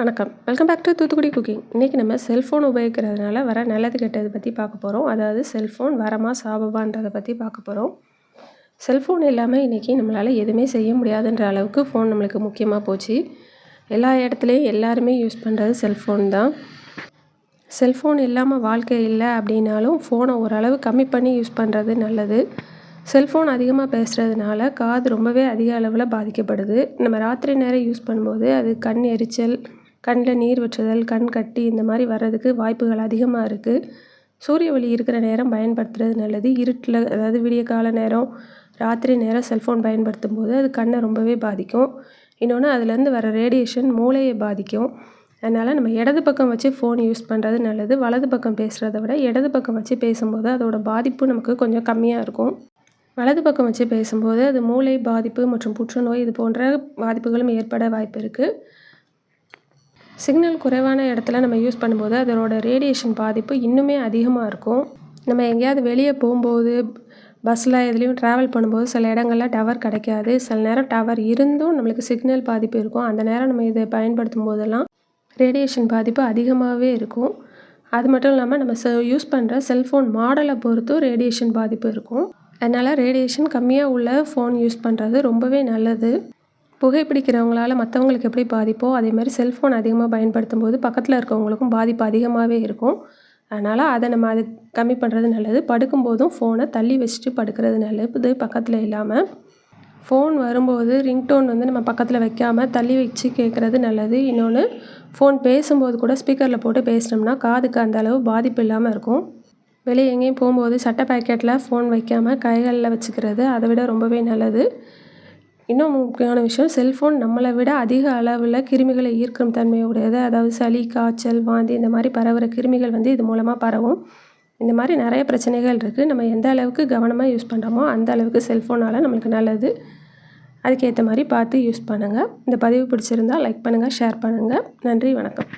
வணக்கம். Welcome back to Thoothukudi cooking இன்றைக்கி நம்ம செல்ஃபோன் உபயோகிக்கிறதுனால வர நல்லது கெட்டதை பற்றி பார்க்க போகிறோம் அதாவது செல்ஃபோன் வரமா சாபமான்றதை பற்றி பார்க்க போகிறோம் செல்ஃபோன் இல்லாமல் இன்றைக்கி நம்மளால் எதுவுமே செய்ய முடியாதுன்ற அளவுக்கு ஃபோன் நம்மளுக்கு முக்கியமாக போச்சு. எல்லா இடத்துலையும் எல்லாருமே யூஸ் பண்ணுறது செல்ஃபோன் தான். செல்ஃபோன் இல்லாமல் வாழ்க்கை இல்லை அப்படின்னாலும் ஃபோனை ஓரளவு கம்மி பண்ணி யூஸ் பண்ணுறது நல்லது. செல்ஃபோன் அதிகமாக பேசுகிறதுனால காது ரொம்பவே அதிக அளவில் பாதிக்கப்படுது. நம்ம ராத்திரி நேரம் யூஸ் பண்ணும்போது அது கண் எரிச்சல் கண்ணில் நீர் வற்றுதல் கண் கட்டி இந்த மாதிரி வர்றதுக்கு வாய்ப்புகள் அதிகமாக இருக்குது சூரிய ஒளி இருக்கிற நேரம் பயன்படுத்துறது நல்லது. இருட்டில் அதாவது விடிய கால நேரம் ராத்திரி நேரம் செல்ஃபோன் பயன்படுத்தும் போது அது கண்ணை ரொம்பவே பாதிக்கும். இன்னொன்று அதுலேருந்து வர ரேடியேஷன் மூளையை பாதிக்கும். அதனால் நம்ம இடது பக்கம் வச்சு ஃபோன் யூஸ் பண்ணுறது நல்லது. வலது பக்கம் பேசுகிறத விட இடது பக்கம் வச்சு பேசும்போது அதோடய பாதிப்பு நமக்கு கொஞ்சம் கம்மியாக இருக்கும். வலது பக்கம் வச்சு பேசும்போது அது மூளை பாதிப்பு மற்றும் புற்றுநோய் இது போன்ற பாதிப்புகளும் ஏற்பட வாய்ப்பு இருக்குது சிக்னல் குறைவான இடத்துல நம்ம யூஸ் பண்ணும்போது அதோட ரேடியேஷன் பாதிப்பு இன்னுமே அதிகமாக இருக்கும். நம்ம எங்கேயாவது வெளியே போகும்போது பஸ்ஸில் எதுலேயும் ட்ராவல் பண்ணும்போது சில இடங்களில் டவர் கிடைக்காது. சில நேரம் டவர் இருந்தும் நம்மளுக்கு சிக்னல் பாதிப்பு இருக்கும். அந்த நேரம் நம்ம இதை பயன்படுத்தும் போதெல்லாம் ரேடியேஷன் பாதிப்பு அதிகமாகவே இருக்கும். அது மட்டும் இல்லாமல் நம்ம செ யூஸ் பண்ணுற செல்ஃபோன் மாடலை பொறுத்தும் ரேடியேஷன் பாதிப்பு இருக்கும். அதனால் ரேடியேஷன் கம்மியாக உள்ள ஃபோன் யூஸ் பண்ணுறது ரொம்பவே நல்லது. புகைப்பிடிக்கிறவங்களால் மற்றவங்களுக்கு எப்படி பாதிப்போ அதே மாதிரி செல்ஃபோன் அதிகமாக பயன்படுத்தும் போது பக்கத்தில் இருக்கவங்களுக்கும் பாதிப்பு அதிகமாகவே இருக்கும். அதனால் அதை நம்ம அது கம்மி பண்ணுறது நல்லது. படுக்கும்போதும் ஃபோனை தள்ளி வச்சுட்டு படுக்கிறது நல்லது. பக்கத்தில் இல்லாமல் ஃபோன் வரும்போது ரிங்டோன் வந்து நம்ம பக்கத்தில் வைக்காமல் தள்ளி வச்சு கேட்குறது நல்லது. இன்னொன்று ஃபோன் பேசும்போது கூட ஸ்பீக்கரில் போட்டு பேசினோம்னா காதுக்கு அந்த அளவு பாதிப்பு இல்லாமல் இருக்கும். வெளியே எங்கேயும் போகும்போது சட்டை பாக்கெட்டில் ஃபோன் வைக்காமல் கைகளில் வச்சுக்கிறது அதை விட ரொம்பவே நல்லது. இன்னும் முக்கியமான விஷயம் செல்ஃபோன் நம்மளை விட அதிக அளவில் கிருமிகளை ஈர்க்கும் தன்மையுடையது. அதாவது சளி காய்ச்சல் வாந்தி இந்த மாதிரி பரவுகிற கிருமிகள் வந்து இது மூலமாக பரவும். இந்த மாதிரி நிறைய பிரச்சனைகள் இருக்குது நம்ம எந்த அளவுக்கு கவனமாக யூஸ் பண்ணுறோமோ அந்த அளவுக்கு செல்ஃபோனால் நம்மளுக்கு நல்லது. அதுக்கேற்ற மாதிரி பார்த்து யூஸ் பண்ணுங்கள் இந்த பதிவு பிடிச்சிருந்தால் லைக் பண்ணுங்கள் ஷேர் பண்ணுங்கள் நன்றி வணக்கம்.